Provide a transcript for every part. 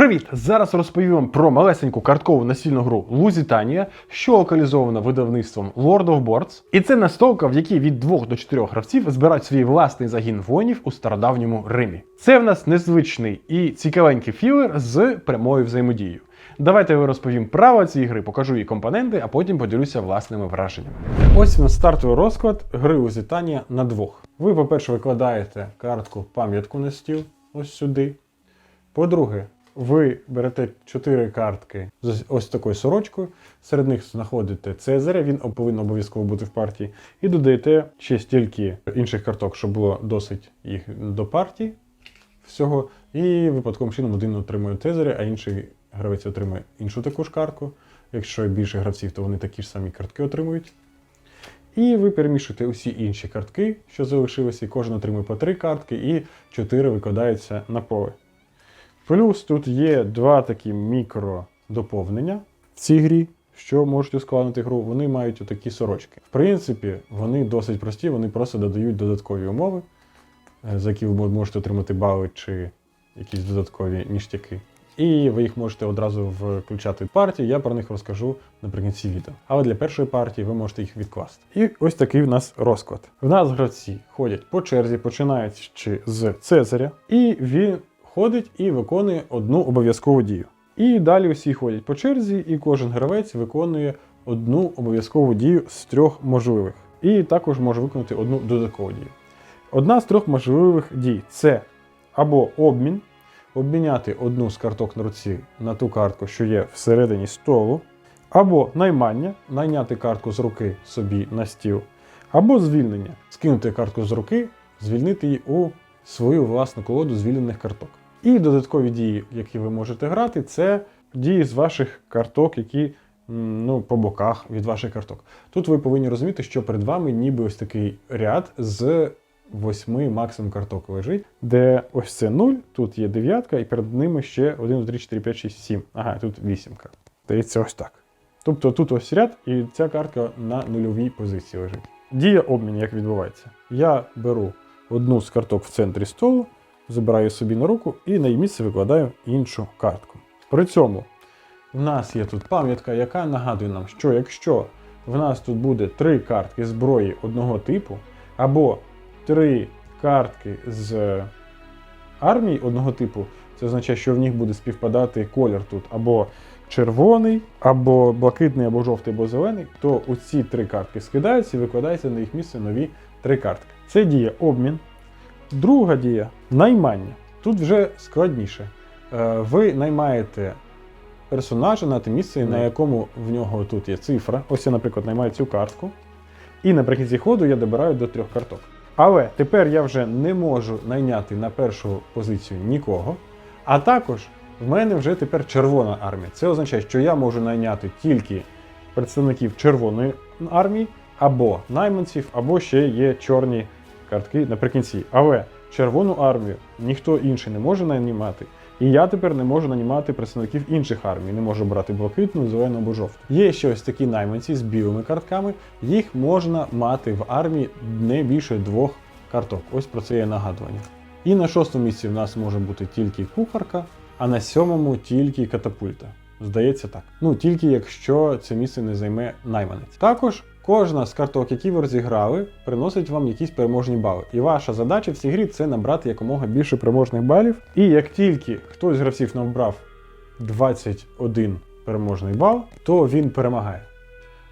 Привіт! Зараз розповім вам про малесеньку карткову настільну гру Лузітанія, що локалізована видавництвом Lord of Boards. І це настолка, в якій від 2 до 4 гравців збирають свій власний загін воїнів у стародавньому Римі. Це в нас незвичний і цікавенький філер з прямою взаємодією. Давайте я розповім правила цієї гри, покажу її компоненти, а потім поділюся власними враженнями. Ось він стартовий розклад гри Лузітанія на двох. Ви, по-перше, викладаєте картку пам'ятку на стіл ось сюди. По-друге, ви берете 4 картки з ось такою сорочкою, серед них знаходите Цезаря, він повинен обов'язково бути в партії, і додаєте ще стільки інших карток, щоб було досить їх до партії всього. І випадковим чином один отримує Цезаря, а інший гравець отримує іншу таку ж картку. Якщо більше гравців, то вони такі ж самі картки отримують. І ви перемішуєте усі інші картки, що залишилися, і кожен отримує по 3 картки, і 4 викладаються на поле. Плюс тут є два такі мікродоповнення в цій грі, що можуть ускладнити гру. Вони мають отакі сорочки. В принципі, вони досить прості, вони просто додають додаткові умови, е, за які ви можете отримати бали чи якісь додаткові ніштяки. І ви їх можете одразу включати в партію, я про них розкажу наприкінці відео. Але для першої партії ви можете їх відкласти. І ось такий в нас розклад. В нас гравці ходять по черзі, починаючи з Цезаря, і він ходить і виконує одну обов'язкову дію. І далі усі ходять по черзі, і кожен гравець виконує одну обов'язкову дію з трьох можливих. І також може виконати одну додаткову дію. Одна з трьох можливих дій це або обмін, обміняти одну з карток на руці на ту картку, що є всередині столу, або наймання, найняти картку з руки собі на стіл, або звільнення, скинути картку з руки, звільнити її у свою власну колоду звільнених карток. І додаткові дії, які ви можете грати, це дії з ваших карток, які ну, по боках від ваших карток. Тут ви повинні розуміти, що перед вами ніби ось такий ряд з восьми максимум карток лежить, де ось це 0, тут є дев'ятка, і перед ними ще 1, 2, 3, 4, 5, 6, 7. Ага, тут вісімка. Здається, ось так. Тобто тут ось ряд, і ця картка на нульовій позиції лежить. Дія обмін, як відбувається. Я беру одну з карток в центрі столу, забираю собі на руку і на її місце викладаю іншу картку. При цьому в нас є тут пам'ятка, яка нагадує нам, що якщо в нас тут буде три картки зброї одного типу, або три картки з армії одного типу, це означає, що в них буде співпадати колір тут або червоний, або блакитний, або жовтий, або зелений, то оці три картки скидаються і викладаються на їх місце нові три картки. Це діє обмін. Друга дія наймання. Тут вже складніше. Е, Ви наймаєте персонажа на те місце, на якому в нього тут є цифра. Ось я, наприклад, наймаю цю картку. І наприкінці ходу я добираю до трьох карток. Але тепер я вже не можу найняти на першу позицію нікого. А також в мене вже тепер червона армія. Це означає, що я можу найняти тільки представників червоної армії, або найманців, або ще є чорні картки наприкінці. Але червону армію ніхто інший не може нанімати. І я тепер не можу нанімати представників інших армій. Не можу брати блакитну, зелену або жовту. Є ще ось такі найманці з білими картками. Їх можна мати в армії не більше двох карток. Ось про це є нагадування. І на шостому місці в нас може бути тільки кухарка, а на сьомому тільки катапульта. Здається так. Ну тільки якщо це місце не займе найманець. Також кожна з карток, які ви розіграли, приносить вам якісь переможні бали. І ваша задача в цій грі це набрати якомога більше переможних балів. І як тільки хтось з гравців набрав 21 переможний бал, то він перемагає.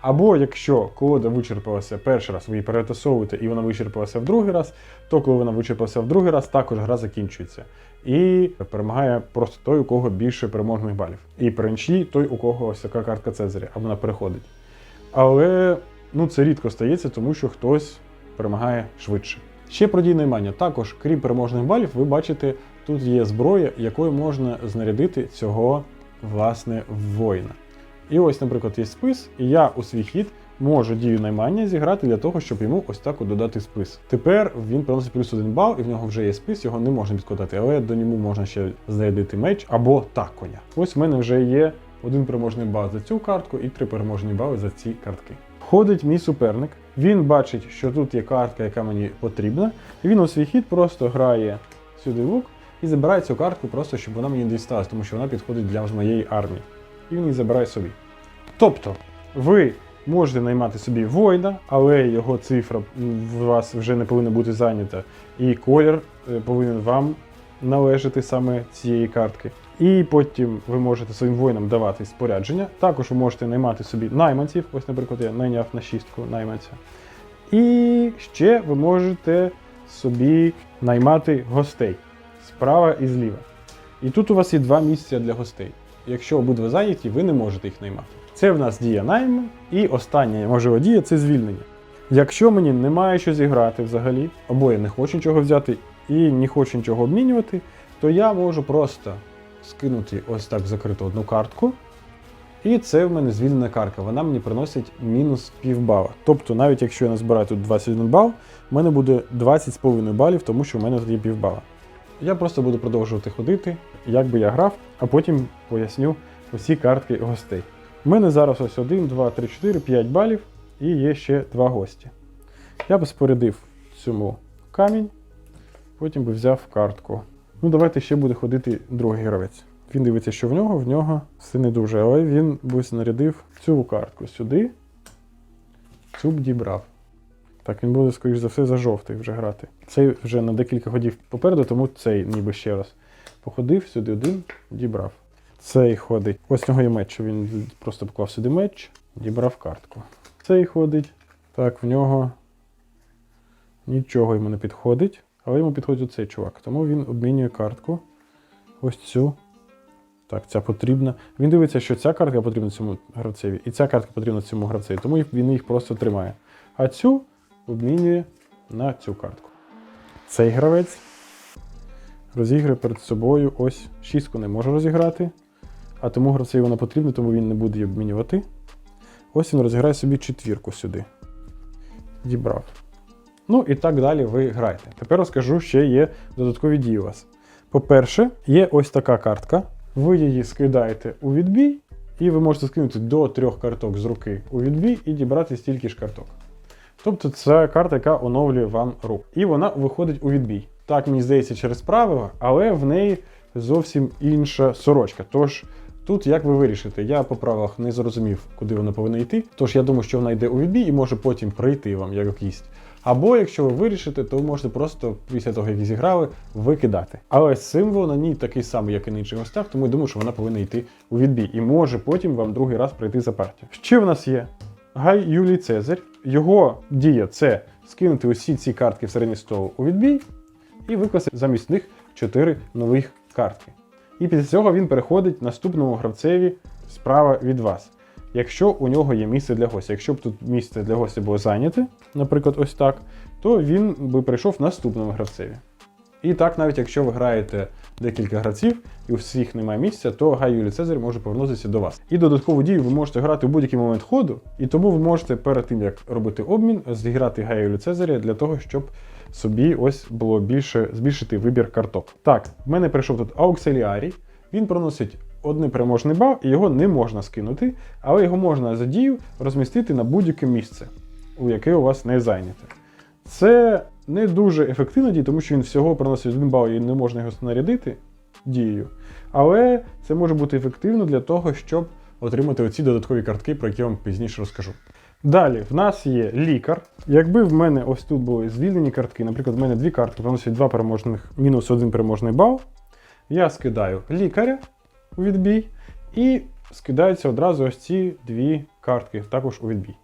Або якщо колода вичерпалася перший раз, ви її перетасовуєте і вона вичерпалася в другий раз, то коли вона вичерпалася в другий раз, також гра закінчується. І перемагає просто той, у кого більше переможних балів. І при той, у кого ось така картка Цезаря, а вона переходить. Але ну, це рідко стається, тому що хтось перемагає швидше. Ще про дій наймання. Також, крім переможних балів, ви бачите, тут є зброя, якою можна знарядити цього власне воїна. І ось, наприклад, є спис, і я у свій хід можу дію наймання зіграти для того, щоб йому ось так додати спис. Тепер він приносить плюс один бал, і в нього вже є спис, його не можна підкладати, але до ньому можна ще знарядити меч або так коня. Ось в мене вже є один переможний бал за цю картку і три переможні бали за ці картки. Ходить мій суперник, він бачить, що тут є картка, яка мені потрібна, і він у свій хід просто грає сюди лук, і забирає цю картку просто, щоб вона мені дісталась, тому що вона підходить для моєї армії. І він її забирає собі. Тобто, ви можете наймати собі воїна, але його цифра у вас вже не повинна бути зайнята, і колір е, повинен вам належати саме цієї картки. І потім ви можете своїм воїнам давати спорядження. Також ви можете наймати собі найманців. Ось, наприклад, я найняв на шістку найманця. І ще ви можете собі наймати гостей справа і зліва. І тут у вас є два місця для гостей. Якщо обидва зайняті, ви не можете їх наймати. Це в нас дія найму, і остання можлива дія це звільнення. Якщо мені немає що зіграти взагалі, або я не хочу нічого взяти і не хочу нічого обмінювати, то я можу просто скинути ось так закриту одну картку. І це в мене звільнена картка. Вона мені приносить мінус півбала. Тобто, навіть якщо я назбираю тут 21 бал, в мене буде 20,5 балів, тому що в мене тут є півбала. Я просто буду продовжувати ходити, як би я грав, а потім поясню усі картки гостей. У мене зараз ось 1, 2, 3, 4, 5 балів і є ще два гості. Я би спорядив цьому камінь, потім би взяв картку. Ну, давайте ще буде ходити другий гравець. Він дивиться, що в нього, в нього все не дуже, але він би снарядив цю картку сюди, цю б дібрав. Так, він буде, скоріш за все, за жовтий вже грати. Цей вже на декілька ходів попереду, тому цей ніби ще раз. Походив сюди один, дібрав. Цей ходить. Ось нього є меч. Він просто поклав сюди меч, дібрав картку. Цей ходить. Так, в нього нічого йому не підходить, але йому підходить оцей чувак. Тому він обмінює картку. Ось цю. Так, ця потрібна. Він дивиться, що ця картка потрібна цьому гравцеві, і ця картка потрібна цьому гравцеві, тому він їх просто тримає. А цю обмінює на цю картку. Цей гравець розіграє перед собою ось шістку не може розіграти, а тому гравцеві вона потрібна, тому він не буде її обмінювати. Ось він розіграє собі четвірку сюди. Дібрав. Ну і так далі ви граєте. Тепер розкажу, ще є додаткові дії у вас. По-перше, є ось така картка. Ви її скидаєте у відбій, і ви можете скинути до трьох карток з руки у відбій і дібрати стільки ж карток. Тобто це карта, яка оновлює вам рух. І вона виходить у відбій. Так, мені здається, через правила, але в неї зовсім інша сорочка. Тож тут як ви вирішите? Я по правилах не зрозумів, куди вона повинна йти. Тож я думаю, що вона йде у відбій і може потім прийти вам як якийсь. Або якщо ви вирішите, то ви можете просто після того, як зіграли, викидати. Але символ на ній такий самий, як і на інших гостях, тому я думаю, що вона повинна йти у відбій. І може потім вам другий раз прийти за партію. Ще в нас є Гай Юлій Цезарь. Його дія це скинути усі ці картки в середній столу у відбій і викласти замість них 4 нових картки. І після цього він переходить наступному гравцеві справа від вас. Якщо у нього є місце для гостя. Якщо б тут місце для гостя було зайняте, наприклад, ось так, то він би прийшов наступному гравцеві. І так, навіть якщо ви граєте декілька гравців і у всіх немає місця, то Гай Юлій Цезарь може повернутися до вас. І додаткову дію ви можете грати в будь-який момент ходу, і тому ви можете перед тим, як робити обмін, зіграти Гая Юлія Цезаря для того, щоб собі ось було більше збільшити вибір карток. Так, в мене прийшов тут Аукселіарій. Він проносить один переможний бал, і його не можна скинути, але його можна за дію розмістити на будь-яке місце, у яке у вас не зайняте. Це не дуже ефективна дія, тому що він всього приносить один бал і не можна його снарядити дією. Але це може бути ефективно для того, щоб отримати оці додаткові картки, про які я вам пізніше розкажу. Далі, в нас є лікар. Якби в мене ось тут були звільнені картки, наприклад, в мене дві картки приносять два переможних, мінус один переможний бал. Я скидаю лікаря у відбій і скидаються одразу ось ці дві картки також у відбій.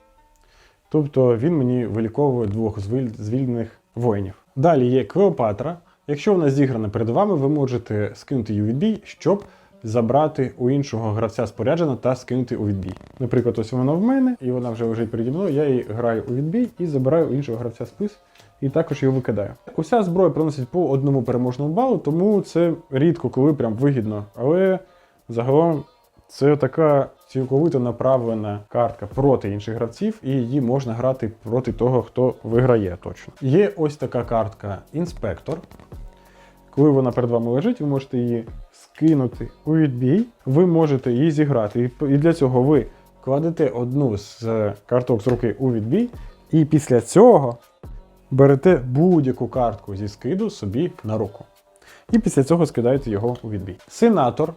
Тобто він мені виліковує двох звільнених воїнів. Далі є Клеопатра. Якщо вона зіграна перед вами, ви можете скинути її у відбій, щоб забрати у іншого гравця спорядження та скинути у відбій. Наприклад, ось вона в мене, і вона вже лежить переді мною. Я її граю у відбій і забираю у іншого гравця спис, і також його викидаю. Уся зброя приносить по одному переможному балу, тому це рідко коли прям вигідно. Але загалом це така цілковито направлена картка проти інших гравців, і її можна грати проти того, хто виграє точно. Є ось така картка інспектор. Коли вона перед вами лежить, ви можете її скинути у відбій, ви можете її зіграти. І для цього ви кладете одну з е, карток з руки у відбій, і після цього берете будь-яку картку зі скиду собі на руку. і після цього скидаєте його у відбій. Сенатор,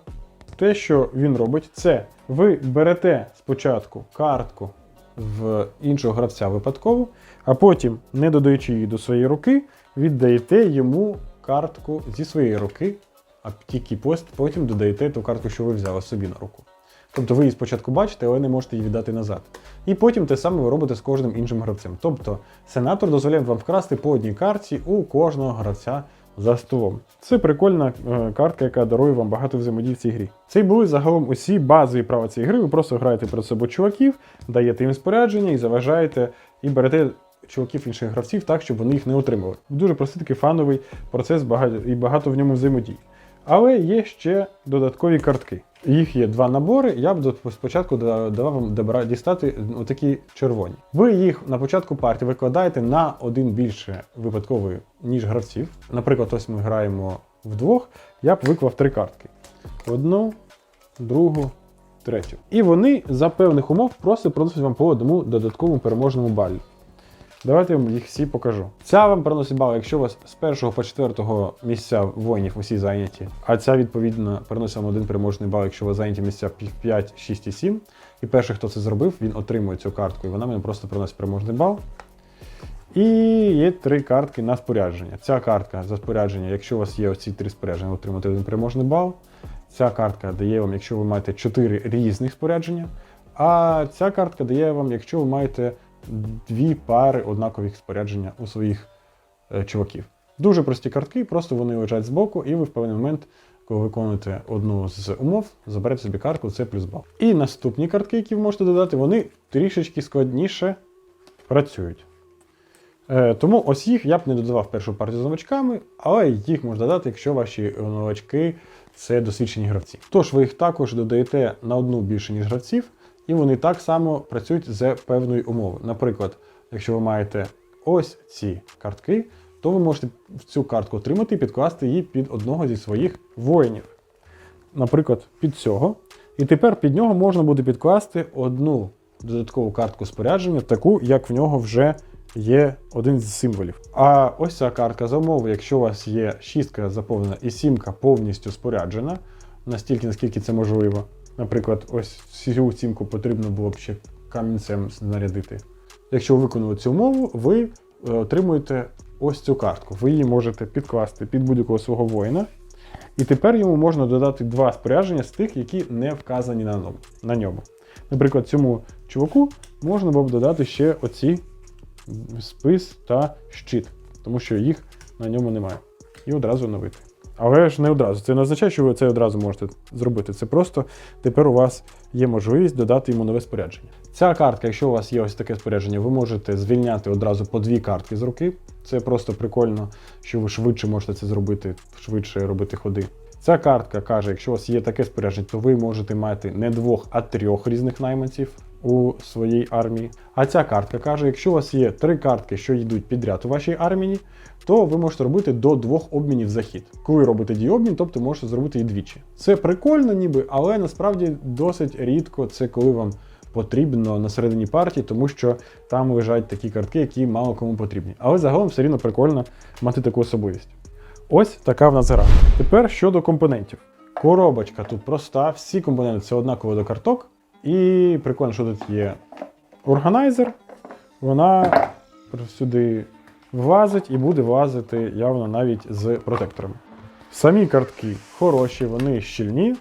те, що він робить, це ви берете спочатку картку в іншого гравця випадково, а потім, не додаючи її до своєї руки, віддаєте йому картку зі своєї руки, а тільки пост- потім додаєте ту картку, що ви взяли собі на руку. Тобто ви її спочатку бачите, але не можете її віддати назад. І потім те саме ви робите з кожним іншим гравцем. Тобто сенатор дозволяє вам вкрасти по одній карті у кожного гравця за столом. Це прикольна е, картка, яка дарує вам багато взаємодій в цій грі. Це й були загалом усі базові права цієї гри. Ви просто граєте перед собою чуваків, даєте їм спорядження і заважаєте, і берете чуваків інших гравців так, щоб вони їх не отримали. Дуже простий такий фановий процес багато, і багато в ньому взаємодій. Але є ще додаткові картки. Їх є два набори. Я б спочатку давав вам дістати отакі червоні. Ви їх на початку партії викладаєте на один більше випадковий, ніж гравців. Наприклад, ось ми граємо вдвох, я б виклав три картки: одну, другу, третю. І вони за певних умов просто приносять вам по одному додатковому переможному балі. Давайте я вам їх всі покажу. Ця вам приносить бал, якщо у вас з першого по четвертого місця воїнів усі зайняті. А ця, відповідно, приносить вам один переможний бал, якщо у вас зайняті місця 5, 6 і 7. І перший, хто це зробив, він отримує цю картку, і вона мені просто приносить переможний бал. І є три картки на спорядження. Ця картка за спорядження, якщо у вас є оці три спорядження, ви отримаєте один переможний бал. Ця картка дає вам, якщо ви маєте чотири різних спорядження. А ця картка дає вам, якщо ви маєте дві пари однакових спорядження у своїх е, чуваків. Дуже прості картки, просто вони лежать збоку, і ви в певний момент, коли виконуєте одну з умов, заберете собі картку, це плюс бал. І наступні картки, які ви можете додати, вони трішечки складніше працюють. Е, тому ось їх я б не додавав першу партію з новачками, але їх можна додати, якщо ваші новачки це досвідчені гравці. Тож ви їх також додаєте на одну більше, ніж гравців, і вони так само працюють за певної умови. Наприклад, якщо ви маєте ось ці картки, то ви можете цю картку отримати і підкласти її під одного зі своїх воїнів. Наприклад, під цього. І тепер під нього можна буде підкласти одну додаткову картку спорядження, таку, як в нього вже є один з символів. А ось ця картка за умови, якщо у вас є шістка заповнена і сімка повністю споряджена, настільки, наскільки це можливо. Наприклад, ось цю сімку потрібно було б ще камінцем знарядити. Якщо ви виконали цю умову, ви е, отримуєте ось цю картку. Ви її можете підкласти під будь-якого свого воїна. І тепер йому можна додати два спорядження з тих, які не вказані на ньому. Наприклад, цьому чуваку можна було б додати ще оці спис та щит, тому що їх на ньому немає. І одразу оновити. Але ж не одразу. Це не означає, що ви це одразу можете зробити. Це просто тепер у вас є можливість додати йому нове спорядження. Ця картка, якщо у вас є ось таке спорядження, ви можете звільняти одразу по дві картки з руки. Це просто прикольно, що ви швидше можете це зробити, швидше робити ходи. Ця картка каже, якщо у вас є таке спорядження, то ви можете мати не двох, а трьох різних найманців у своїй армії. А ця картка каже, якщо у вас є три картки, що йдуть підряд у вашій армії, то ви можете робити до двох обмінів за хід. Коли робите діобмін, тобто можете зробити і двічі. Це прикольно, ніби, але насправді досить рідко це коли вам потрібно на середині партії, тому що там лежать такі картки, які мало кому потрібні. Але загалом все рівно прикольно мати таку особливість. Ось така в нас гра. Тепер щодо компонентів. Коробочка тут проста, всі компоненти це однаково до карток. І прикольно, що тут є органайзер. Вона сюди влазить і буде влазити явно навіть з протекторами. Самі картки хороші, вони щільні.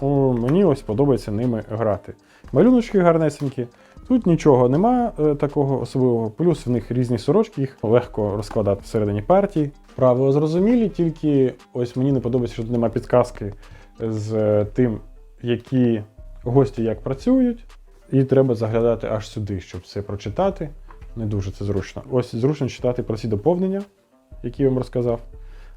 О, мені ось подобається ними грати. Малюночки гарнесенькі. Тут нічого нема е, такого особливого, плюс в них різні сорочки, їх легко розкладати всередині партії. Правила зрозумілі, тільки ось мені не подобається, що тут немає підказки з е, тим, які гості як працюють. І треба заглядати аж сюди, щоб все прочитати. Не дуже це зручно. Ось зручно читати про ці доповнення, які я вам розказав.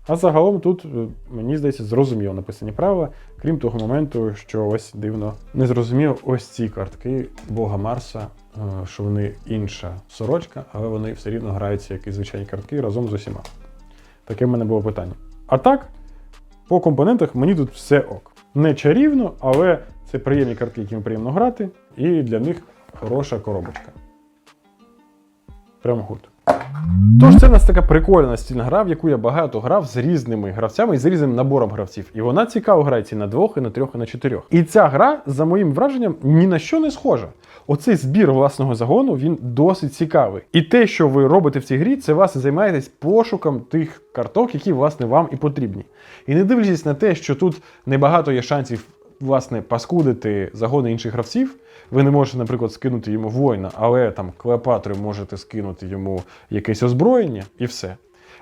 А загалом тут, е, мені здається, зрозуміло написані правила, крім того моменту, що ось дивно не зрозуміло ось ці картки Бога Марса, е, що вони інша сорочка, але вони все рівно граються як і звичайні картки разом з усіма. Таке в мене було питання. А так, по компонентах мені тут все ок. Не чарівно, але це приємні картки, якими приємно грати, і для них хороша коробочка. Прямо гуд. Тож це в нас така прикольна настільна гра, в яку я багато грав з різними гравцями і з різним набором гравців. І вона цікаво грається і на двох, і на трьох, і на чотирьох. І ця гра, за моїм враженням, ні на що не схожа. Оцей збір власного загону він досить цікавий. І те, що ви робите в цій грі, це вас займаєтесь пошуком тих карток, які власне вам і потрібні. І не дивлячись на те, що тут небагато є шансів власне паскудити загони інших гравців. Ви не можете, наприклад, скинути йому воїна, але там Клеопатрою можете скинути йому якесь озброєння і все.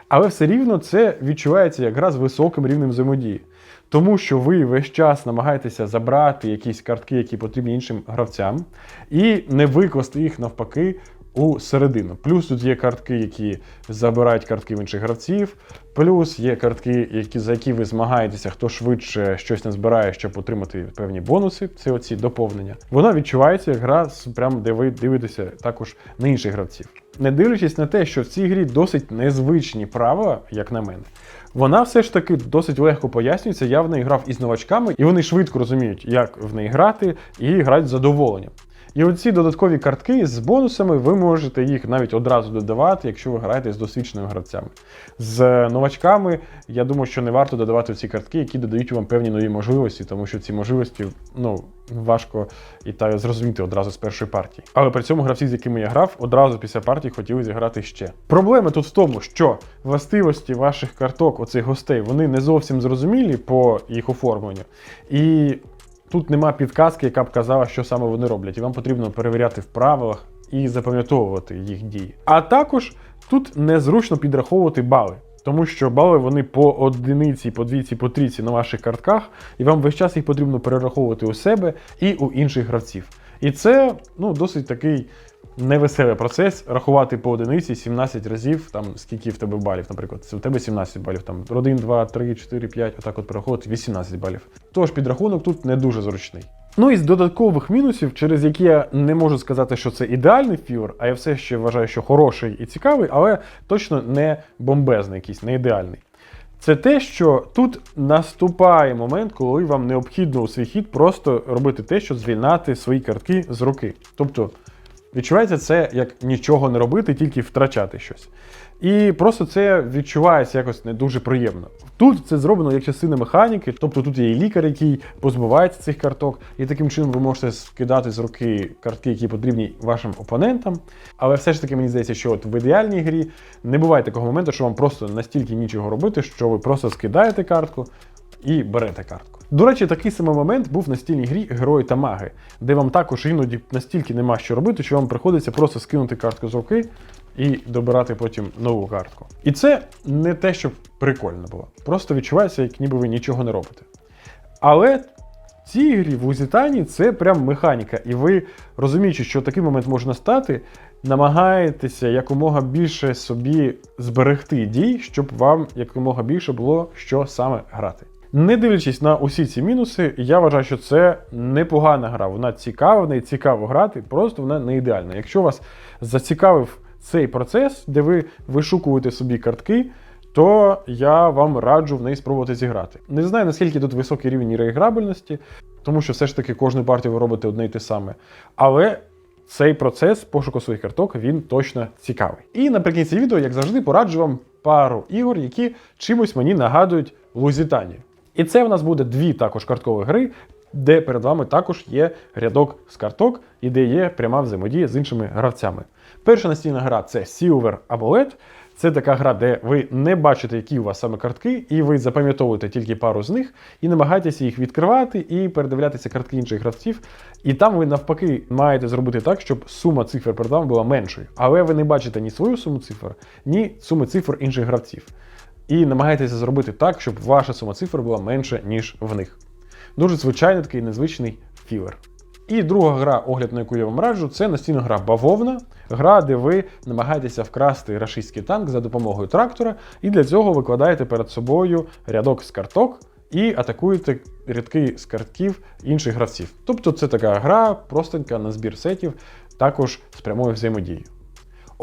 Але все рівно це відчувається як гра з високим рівнем взаємодії. Тому що ви весь час намагаєтеся забрати якісь картки, які потрібні іншим гравцям, і не викласти їх навпаки у середину. Плюс тут є картки, які забирають картки в інших гравців, плюс є картки, які, за які ви змагаєтеся, хто швидше щось назбирає, щоб отримати певні бонуси, це оці доповнення. Вона відчувається як гра, прям, де ви дивитеся також на інших гравців. Не дивлячись на те, що в цій грі досить незвичні правила, як на мене, вона все ж таки досить легко пояснюється. Я в неї грав із новачками, і вони швидко розуміють, як в неї грати, і грають з задоволенням. І оці додаткові картки з бонусами ви можете їх навіть одразу додавати, якщо ви граєте з досвідченими гравцями. З новачками я думаю, що не варто додавати ці картки, які додають вам певні нові можливості, тому що ці можливості ну, важко і так зрозуміти одразу з першої партії. Але при цьому гравці, з якими я грав, одразу після партії хотіли зіграти ще. Проблема тут в тому, що властивості ваших карток, оцих гостей, вони не зовсім зрозумілі по їх оформленню. І Тут нема підказки, яка б казала, що саме вони роблять, і вам потрібно перевіряти в правилах і запам'ятовувати їх дії. А також тут незручно підраховувати бали, тому що бали вони по одиниці, по двійці, по трійці на ваших картках, і вам весь час їх потрібно перераховувати у себе і у інших гравців. І це ну, досить такий невеселий процес рахувати по одиниці 17 разів, там скільки в тебе балів, наприклад, це в тебе 17 балів, там 1, 2, 3, 4, 5, отак от перераховувати 18 балів. Тож підрахунок тут не дуже зручний. Ну і з додаткових мінусів, через які я не можу сказати, що це ідеальний фігур, а я все ще вважаю, що хороший і цікавий, але точно не бомбезний, якийсь, не ідеальний. Це те, що тут наступає момент, коли вам необхідно у свій хід просто робити те, що звільнати свої картки з руки. Тобто відчувається це як нічого не робити, тільки втрачати щось. І просто це відчувається якось не дуже приємно. Тут це зроблено як частина механіки, тобто тут є і лікар, який позбувається цих карток, і таким чином ви можете скидати з руки картки, які потрібні вашим опонентам. Але все ж таки мені здається, що от в ідеальній грі не буває такого моменту, що вам просто настільки нічого робити, що ви просто скидаєте картку і берете картку. До речі, такий самий момент був в настільній грі Герої та маги, де вам також іноді настільки нема що робити, що вам приходиться просто скинути картку з руки і добирати потім нову картку. І це не те, що прикольно було. Просто відчувається, як ніби ви нічого не робите. Але в цій грі в Лузітані це прям механіка, і ви розуміючи, що такий момент може настати, намагаєтеся якомога більше собі зберегти дій, щоб вам якомога більше було що саме грати. Не дивлячись на усі ці мінуси, я вважаю, що це непогана гра. Вона цікава, в неї цікаво грати, просто вона не ідеальна. Якщо вас зацікавив цей процес, де ви вишукуєте собі картки, то я вам раджу в неї спробувати зіграти. Не знаю, наскільки тут високий рівень реіграбельності, тому що все ж таки кожну партію ви робите одне й те саме. Але цей процес пошуку своїх карток він точно цікавий. І наприкінці відео, як завжди, пораджу вам пару ігор, які чимось мені нагадують Лузітанію. І це в нас буде дві також карткові гри, де перед вами також є рядок з карток і де є пряма взаємодія з іншими гравцями. Перша настільна гра це Silver LED. Це така гра, де ви не бачите, які у вас саме картки, і ви запам'ятовуєте тільки пару з них, і намагаєтеся їх відкривати і передивлятися картки інших гравців. І там ви навпаки маєте зробити так, щоб сума цифр перед вами була меншою. Але ви не бачите ні свою суму цифр, ні суми цифр інших гравців. І намагаєтеся зробити так, щоб ваша сума цифр була менша, ніж в них. Дуже звичайний такий незвичний філер. І друга гра, огляд на яку я вам раджу, це настільна гра бавовна. Гра, де ви намагаєтеся вкрасти рашистський танк за допомогою трактора, і для цього викладаєте перед собою рядок з карток і атакуєте рядки з картків інших гравців. Тобто це така гра, простенька на збір сетів, також з прямою взаємодією.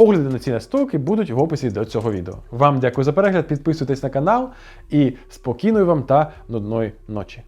Огляди на ці настолки будуть в описі до цього відео. Вам дякую за перегляд, підписуйтесь на канал і спокійної вам та нудної ночі.